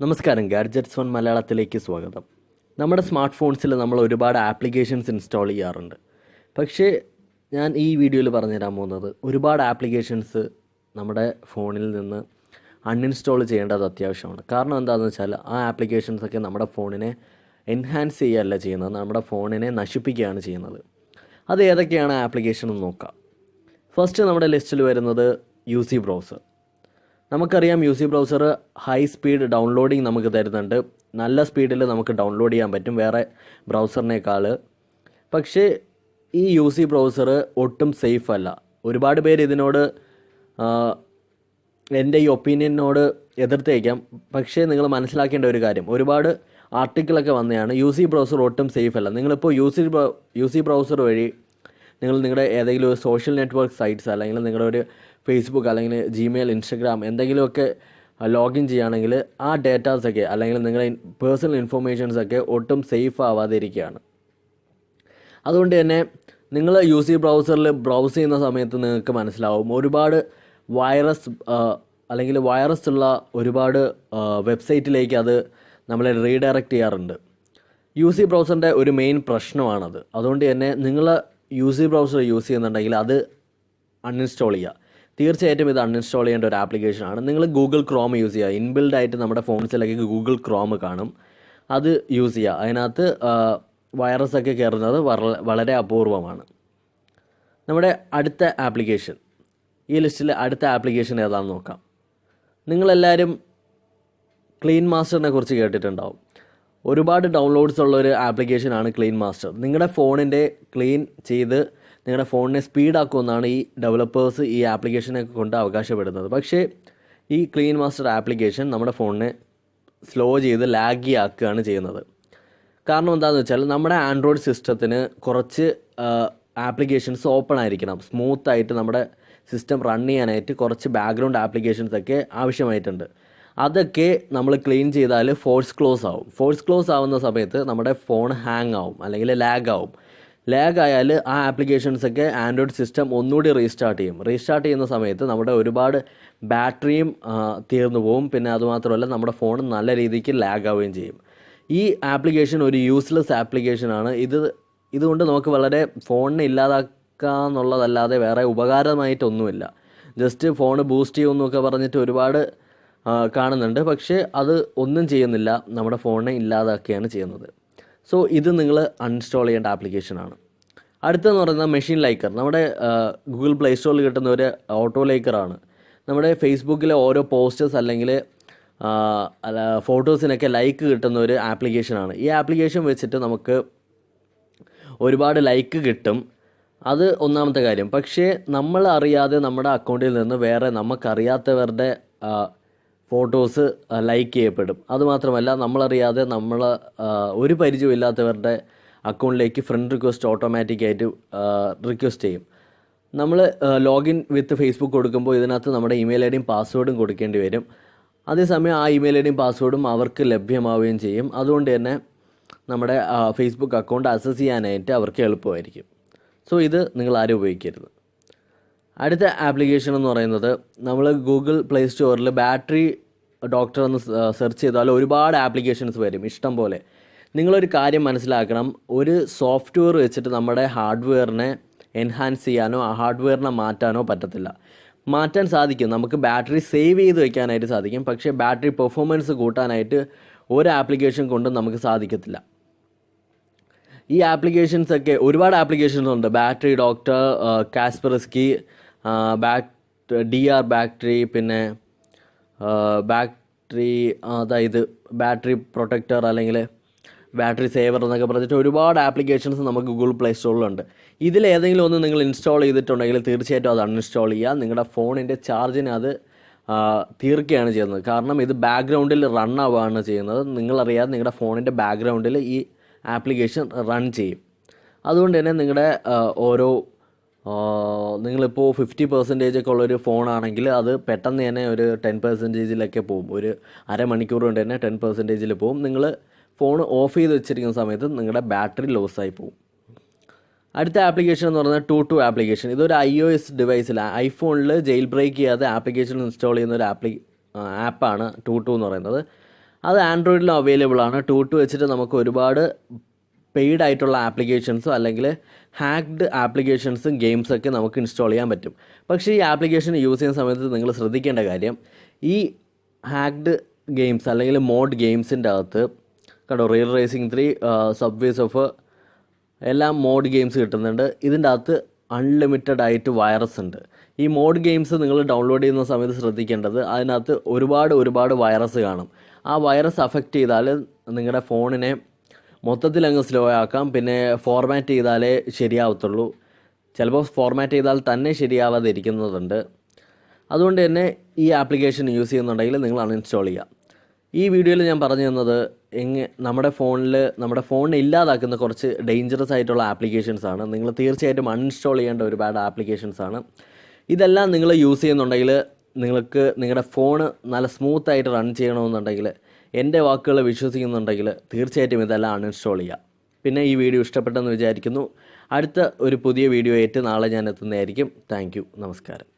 നമസ്കാരം gadgets one മലയാളത്തിലേക്ക് സ്വാഗതം. നമ്മുടെ സ്മാർട്ട് ഫോൺസിൽ നമ്മൾ ഒരുപാട് ആപ്ലിക്കേഷൻസ് ഇൻസ്റ്റാൾ ചെയ്യാറുണ്ട്. പക്ഷേ ഞാൻ ഈ വീഡിയോയിൽ പറഞ്ഞുതരാൻ പോകുന്നത് ഒരുപാട് ആപ്ലിക്കേഷൻസ് നമ്മുടെ ഫോണിൽ നിന്ന് അൺഇൻസ്റ്റാൾ ചെയ്യേണ്ടത് അത്യാവശ്യമാണ്. കാരണം എന്താണെന്ന് വെച്ചാൽ ആ ആപ്ലിക്കേഷൻസൊക്കെ നമ്മുടെ ഫോണിനെ എൻഹാൻസ് ചെയ്യുകയല്ല ചെയ്യുന്നത് നമ്മുടെ ഫോണിനെ നശിപ്പിക്കുകയാണ് ചെയ്യുന്നത്. അത് ഏതൊക്കെയാണ് ആപ്ലിക്കേഷൻ എന്ന് നോക്കാം. ഫസ്റ്റ് നമ്മുടെ ലിസ്റ്റിൽ വരുന്നത് യു സി ബ്രൗസർ നമുക്കറിയാം U C browser high speed downloading നമുക്ക് തരുന്നുണ്ട്. നല്ല സ്പീഡിൽ നമുക്ക് ഡൗൺലോഡ് ചെയ്യാൻ പറ്റും വേറെ ബ്രൗസറിനേക്കാൾ പക്ഷേ ഈ യു സി ബ്രൗസർ ഒട്ടും സേഫ് അല്ല. ഒരുപാട് പേര് ഇതിനോട് എന്റെ ഈ ഒപ്പീനിയനോട് എതിർത്തേക്കാം. പക്ഷേ നിങ്ങൾ മനസ്സിലാക്കേണ്ട ഒരു കാര്യം. ഒരുപാട് ആർട്ടിക്കിളൊക്കെ വന്നതാണ് യു സി ബ്രൗസർ ഒട്ടും സേഫ് അല്ല. നിങ്ങളിപ്പോൾ U C U C browser വഴി നിങ്ങൾ നിങ്ങളുടെ ഏതെങ്കിലും ഒരു സോഷ്യൽ നെറ്റ്വർക്ക് സൈറ്റ്സ് അല്ലെങ്കിൽ നിങ്ങളുടെ ഒരു ഫേസ്ബുക്ക് അല്ലെങ്കിൽ ജിമെയിൽ ഇൻസ്റ്റഗ്രാം എന്തെങ്കിലുമൊക്കെ ലോഗിൻ ചെയ്യുകയാണെങ്കിൽ ആ ഡേറ്റാസൊക്കെ അല്ലെങ്കിൽ നിങ്ങളുടെ പേഴ്സണൽ ഇൻഫർമേഷൻസ് ഒക്കെ ഒട്ടും സേഫ് ആവാതെ ഇരിക്കുകയാണ് അതുകൊണ്ട് തന്നെ നിങ്ങൾ യു സി ബ്രൗസറിൽ ബ്രൗസ് ചെയ്യുന്ന സമയത്ത് നിങ്ങൾക്ക് മനസ്സിലാവും ഒരുപാട് വൈറസ് അല്ലെങ്കിൽ വൈറസ് ഉള്ള ഒരുപാട് വെബ്സൈറ്റിലേക്ക് അത് നമ്മളെ റീഡയറക്റ്റ് ചെയ്യാറുണ്ട്. യു സി ബ്രൗസറിന്റെ ഒരു മെയിൻ പ്രശ്നമാണത്. അതുകൊണ്ട് തന്നെ നിങ്ങൾ യു സി ബ്രൗസർ യൂസ് ചെയ്യുന്നുണ്ടെങ്കിൽ അത് അൺഇൻസ്റ്റാൾ ചെയ്യുക. തീർച്ചയായിട്ടും ഇത് അൺഇൻസ്റ്റാൾ ചെയ്യേണ്ട ഒരു ആപ്ലിക്കേഷനാണ് നിങ്ങൾ ഗൂഗിൾ ക്രോം യൂസ് ചെയ്യുക. ഇൻബിൽഡ് ആയിട്ട് നമ്മുടെ ഫോൺസിലൊക്കെ ഗൂഗിൾ ക്രോം കാണും. അത് യൂസ് ചെയ്യുക. അതിനകത്ത് വൈറസൊക്കെ കയറുന്നത് വളരെ അപൂർവമാണ്. നമ്മുടെ അടുത്ത ആപ്ലിക്കേഷൻ ഈ ലിസ്റ്റിൽ അടുത്ത ആപ്ലിക്കേഷൻ ഏതാണെന്ന് നോക്കാം. നിങ്ങളെല്ലാവരും ക്ലീൻ മാസ്റ്ററിനെ കുറിച്ച് കേട്ടിട്ടുണ്ടാവും. ഒരുപാട് ഡൗൺലോഡ്സ് ഉള്ള ഒരു ആപ്ലിക്കേഷനാണ് ക്ലീൻ മാസ്റ്റർ നിങ്ങളുടെ ഫോണിന്റെ ക്ലീൻ ചെയ്ത് നിങ്ങളുടെ ഫോണിനെ സ്പീഡാക്കുമെന്നാണ് ഈ ഡെവലപ്പേഴ്സ് ഈ ആപ്ലിക്കേഷനെ കൊണ്ട് അവകാശപ്പെടുന്നത്. പക്ഷേ ഈ ക്ലീൻ മാസ്റ്റർ ആപ്ലിക്കേഷൻ നമ്മുടെ ഫോണിനെ സ്ലോ ചെയ്ത് ലാഗി ആക്കുകയാണ് ചെയ്യുന്നത്. കാരണം എന്താണെന്ന് വെച്ചാൽ നമ്മുടെ ആൻഡ്രോയിഡ് സിസ്റ്റത്തിന് കുറച്ച് ആപ്ലിക്കേഷൻസ് ഓപ്പൺ ആയിരിക്കണം. സ്മൂത്ത് ആയിട്ട് നമ്മുടെ സിസ്റ്റം റൺ ചെയ്യാനായിട്ട് കുറച്ച് ബാക്ക്ഗ്രൗണ്ട് ആപ്ലിക്കേഷൻസ് ഒക്കെ ആവശ്യമായിട്ടുണ്ട്. അതൊക്കെ നമ്മൾ ക്ലീൻ ചെയ്താൽ ഫോഴ്സ് ക്ലോസ് ആവും. ഫോഴ്സ് ക്ലോസ് ആവുന്ന സമയത്ത് നമ്മുടെ ഫോൺ ഹാങ് ആവും അല്ലെങ്കിൽ ലാഗ് ആവും. ലാഗ് ആയാൽ ആ ആപ്ലിക്കേഷൻസൊക്കെ ആൻഡ്രോയിഡ് സിസ്റ്റം ഒന്നുകൂടി റീസ്റ്റാർട്ട് ചെയ്യും. റീസ്റ്റാർട്ട് ചെയ്യുന്ന സമയത്ത് നമ്മുടെ ഒരുപാട് ബാറ്ററിയും തീർന്നു പോകും പിന്നെ അതുമാത്രമല്ല നമ്മുടെ ഫോൺ നല്ല രീതിക്ക് ലാഗ് ആവുകയും ചെയ്യും. ഈ ആപ്ലിക്കേഷൻ ഒരു യൂസ്ലെസ് ആപ്ലിക്കേഷനാണ്. ഇത് ഇതുകൊണ്ട് നമുക്ക് വളരെ ഫോണിനെ ഇല്ലാതാക്കാന്നുള്ളതല്ലാതെ വേറെ ഉപകാരമായിട്ടൊന്നുമില്ല. ജസ്റ്റ് ഫോൺ ബൂസ്റ്റ് ചെയ്യുമെന്നൊക്കെ പറഞ്ഞിട്ട് ഒരുപാട് കാണുന്നുണ്ട്. പക്ഷേ അത് ഒന്നും ചെയ്യുന്നില്ല. നമ്മുടെ ഫോണിനെ ഇല്ലാതാക്കുകയാണ് ചെയ്യുന്നത്. സോ ഇത് നിങ്ങൾ അൺഇൻസ്റ്റാൾ ചെയ്യേണ്ട ആപ്ലിക്കേഷനാണ് അടുത്തെന്ന് പറയുന്നത് മെഷീൻ ലൈക്കർ നമ്മുടെ ഗൂഗിൾ പ്ലേ സ്റ്റോറിൽ കിട്ടുന്ന ഒരു ഓട്ടോ ലൈക്കറാണ് നമ്മുടെ ഫേസ്ബുക്കിലെ ഓരോ പോസ്റ്റേഴ്സ് അല്ലെങ്കിൽ അല്ല ഫോട്ടോസിനൊക്കെ ലൈക്ക് കിട്ടുന്ന ഒരു ആപ്ലിക്കേഷനാണ് ഈ ആപ്ലിക്കേഷൻ വെച്ചിട്ട് നമുക്ക് ഒരുപാട് ലൈക്ക് കിട്ടും. അത് ഒന്നാമത്തെ കാര്യം. പക്ഷേ നമ്മൾ അറിയാതെ നമ്മുടെ അക്കൗണ്ടിൽ നിന്ന് വേറെ നമുക്കറിയാത്തവരുടെ ഫോട്ടോസ് ലൈക്ക് ചെയ്യപ്പെടും. അതുമാത്രമല്ല നമ്മളറിയാതെ നമ്മൾ ഒരു പരിചയമില്ലാത്തവരുടെ അക്കൗണ്ടിലേക്ക് ഫ്രണ്ട് റിക്വസ്റ്റ് ഓട്ടോമാറ്റിക്കായിട്ട് റിക്വസ്റ്റ് ചെയ്യും. നമ്മൾ ലോഗിൻ വിത്ത് ഫേസ്ബുക്ക് കൊടുക്കുമ്പോൾ ഇതിനകത്ത് നമ്മുടെ ഇമെയിൽ ഐ ഡിയും പാസ്വേഡും കൊടുക്കേണ്ടി വരും. അതേസമയം ആ ഇമെയിൽ ഐ ഡിയും പാസ്വേഡും അവർക്ക് ലഭ്യമാവുകയും ചെയ്യും. അതുകൊണ്ട് തന്നെ നമ്മുടെ ഫേസ്ബുക്ക് അക്കൗണ്ട് അസസ് ചെയ്യാനായിട്ട് അവർക്ക് എളുപ്പമായിരിക്കും. സോ ഇത് നിങ്ങൾ ആരും ഉപയോഗിക്കരുത്. അടുത്ത ആപ്ലിക്കേഷൻ എന്ന് പറയുന്നത് നമ്മൾ ഗൂഗിൾ പ്ലേ സ്റ്റോറിൽ ബാറ്ററി ഡോക്ടർ എന്ന് സെർച്ച് ചെയ്താൽ ഒരുപാട് ആപ്ലിക്കേഷൻസ് വരും ഇഷ്ടം പോലെ. നിങ്ങളൊരു കാര്യം മനസ്സിലാക്കണം ഒരു സോഫ്റ്റ്വെയർ വെച്ചിട്ട് നമ്മുടെ ഹാർഡ്വെയറിനെ എൻഹാൻസ് ചെയ്യാനോ ആ ഹാർഡ്വെയറിനെ മാറ്റാനോ പറ്റത്തില്ല. മാറ്റാൻ സാധിക്കും നമുക്ക് ബാറ്ററി സേവ് ചെയ്ത് വെക്കാനായിട്ട് സാധിക്കും പക്ഷേ ബാറ്ററി പെർഫോമൻസ് കൂട്ടാനായിട്ട് ഒരു ആപ്ലിക്കേഷൻ കൊണ്ടും നമുക്ക് സാധിക്കത്തില്ല. ഈ ആപ്ലിക്കേഷൻസൊക്കെ ഒരുപാട് ആപ്ലിക്കേഷൻസ് ഉണ്ട്. Battery doctor Kaspersky back D R battery പിന്നെ ബാറ്ററി അതായത് ബാറ്ററി പ്രൊട്ടക്ടർ അല്ലെങ്കിൽ ബാറ്ററി സേവർ എന്നൊക്കെ പറഞ്ഞിട്ട് ഒരുപാട് ആപ്ലിക്കേഷൻസ് നമുക്ക് ഗൂഗിൾ പ്ലേ സ്റ്റോറിലുണ്ട് ഇതിൽ ഏതെങ്കിലും ഒന്ന് നിങ്ങൾ ഇൻസ്റ്റാൾ ചെയ്തിട്ടുണ്ടെങ്കിൽ തീർച്ചയായിട്ടും അത് അൺഇൻസ്റ്റാൾ ചെയ്യുക. നിങ്ങളുടെ ഫോണിന്റെ ചാർജിനെ അത് തീർക്കുകയാണ് ചെയ്യുന്നത്. കാരണം ഇത് ബാക്ക്ഗ്രൗണ്ടിൽ റൺ ആവുകയാണ് ചെയ്യുന്നത്. നിങ്ങളറിയാതെ നിങ്ങളുടെ ഫോണിന്റെ ബാക്ക്ഗ്രൗണ്ടിൽ ഈ ആപ്ലിക്കേഷൻ റൺ ചെയ്യും. അതുകൊണ്ട് തന്നെ നിങ്ങളുടെ ഓരോ നിങ്ങളിപ്പോൾ ഫിഫ്റ്റി പെർസെന്റേജ് ഒക്കെ ഉള്ളൊരു ഫോണാണെങ്കിൽ അത് പെട്ടെന്ന് തന്നെ ഒരു ടെൻ പെർസെന്റേജിലൊക്കെ പോകും ഒരു അരമണിക്കൂർ കൊണ്ട് തന്നെ ടെൻ പെർസെന്റേജിൽ പോകും നിങ്ങൾ ഫോൺ ഓഫ് ചെയ്ത് വെച്ചിരിക്കുന്ന സമയത്ത് നിങ്ങളുടെ ബാറ്ററി ലോസായി പോകും അടുത്ത ആപ്ലിക്കേഷൻ എന്ന് പറഞ്ഞാൽ ടു ടു ആപ്ലിക്കേഷൻ ഇതൊരു ഐ ഒ എസ് ഡിവൈസിൽ ഐഫോണിൽ ജയിൽ ബ്രേക്ക് ചെയ്യാതെ ആപ്ലിക്കേഷൻ ഇൻസ്റ്റാൾ ചെയ്യുന്ന ഒരു ആപ്ലി ആപ്പാണ് ടു ടു എന്ന് പറയുന്നത്. അത് ആൻഡ്രോയിഡിലും അവൈലബിൾ ആണ്. ടു ടു വെച്ചിട്ട് നമുക്ക് ഒരുപാട് പെയ്ഡ് ആയിട്ടുള്ള ആപ്ലിക്കേഷൻസും അല്ലെങ്കിൽ ഹാക്ഡ് ആപ്ലിക്കേഷൻസും ഗെയിംസൊക്കെ നമുക്ക് ഇൻസ്റ്റാൾ ചെയ്യാൻ പറ്റും. പക്ഷേ ഈ ആപ്ലിക്കേഷൻ യൂസ് ചെയ്യുന്ന സമയത്ത് നിങ്ങൾ ശ്രദ്ധിക്കേണ്ട കാര്യം ഈ ഹാക്ഡ് ഗെയിംസ് അല്ലെങ്കിൽ മോഡ് ഗെയിംസിന്റെ അകത്ത് കണ്ടോ റിയൽ റേസിംഗ് ത്രീ സബ്വേസ് ഓഫ് എല്ലാം മോഡ് ഗെയിംസ് കിട്ടുന്നുണ്ട്. ഇതിന്റെ അകത്ത് അൺലിമിറ്റഡ് ആയിട്ട് വൈറസ് ഉണ്ട്. ഈ മോഡ് ഗെയിംസ് നിങ്ങൾ ഡൗൺലോഡ് ചെയ്യുന്ന സമയത്ത് ശ്രദ്ധിക്കേണ്ടത് അതിനകത്ത് ഒരുപാട് ഒരുപാട് വൈറസ് കാണും. ആ വൈറസ് അഫക്റ്റ് ചെയ്താൽ നിങ്ങളുടെ ഫോണിനെ മൊത്തത്തിൽ അങ്ങ് സ്ലോ ആക്കാം. പിന്നെ ഫോർമാറ്റ് ചെയ്താലേ ശരിയാവത്തുള്ളൂ. ചിലപ്പോൾ ഫോർമാറ്റ് ചെയ്താൽ തന്നെ ശരിയാവാതെ ഇരിക്കുന്നതുണ്ട്. അതുകൊണ്ട് തന്നെ ഈ ആപ്ലിക്കേഷൻ യൂസ് ചെയ്യുന്നുണ്ടെങ്കിൽ നിങ്ങൾ അൺഇൻസ്റ്റാൾ ചെയ്യുക ഈ വീഡിയോയിൽ ഞാൻ പറഞ്ഞു തന്നത് എങ്ങ നമ്മുടെ ഫോണിൽ നമ്മുടെ ഫോണിനെ ഇല്ലാതാക്കുന്ന കുറച്ച് ഡേഞ്ചറസ് ആയിട്ടുള്ള ആപ്ലിക്കേഷൻസ് ആണ്. നിങ്ങൾ തീർച്ചയായിട്ടും അൺഇൻസ്റ്റാൾ ചെയ്യേണ്ട ഒരുപാട് ആപ്ലിക്കേഷൻസ് ആണ്. ഇതെല്ലാം നിങ്ങൾ യൂസ് ചെയ്യുന്നുണ്ടെങ്കിൽ നിങ്ങൾക്ക് നിങ്ങളുടെ ഫോണ് നല്ല സ്മൂത്തായിട്ട് റൺ ചെയ്യണമെന്നുണ്ടെങ്കിൽ എന്റെ വാക്കുകൾ വിശ്വസിക്കുന്നുണ്ടെങ്കിൽ തീർച്ചയായിട്ടും ഇതെല്ലാം അൺഇൻസ്റ്റാൾ ചെയ്യുക പിന്നെ ഈ വീഡിയോ ഇഷ്ടപ്പെട്ടെന്ന് വിചാരിക്കുന്നു. അടുത്ത ഒരു പുതിയ വീഡിയോ ആയിട്ട് നാളെ ഞാൻ എത്തുന്നതായിരിക്കും. താങ്ക് നമസ്കാരം.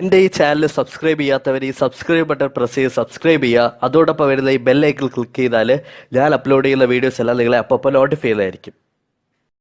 എന്റെ ഈ ചാനൽ സബ്സ്ക്രൈബ് ചെയ്യാത്തവർ ഈ സബ്സ്ക്രൈബ് ബട്ടൺ പ്രസ് ചെയ്ത് സബ്സ്ക്രൈബ് ചെയ്യുക. അതോടൊപ്പം വരുന്ന ഈ ബെല്ലൈക്കിൽ ക്ലിക്ക് ചെയ്താൽ ഞാൻ അപ്ലോഡ് ചെയ്യുന്ന വീഡിയോസ് എല്ലാം നിങ്ങളെ അപ്പോൾ നോട്ടിഫൈ ചെയ്തായിരിക്കും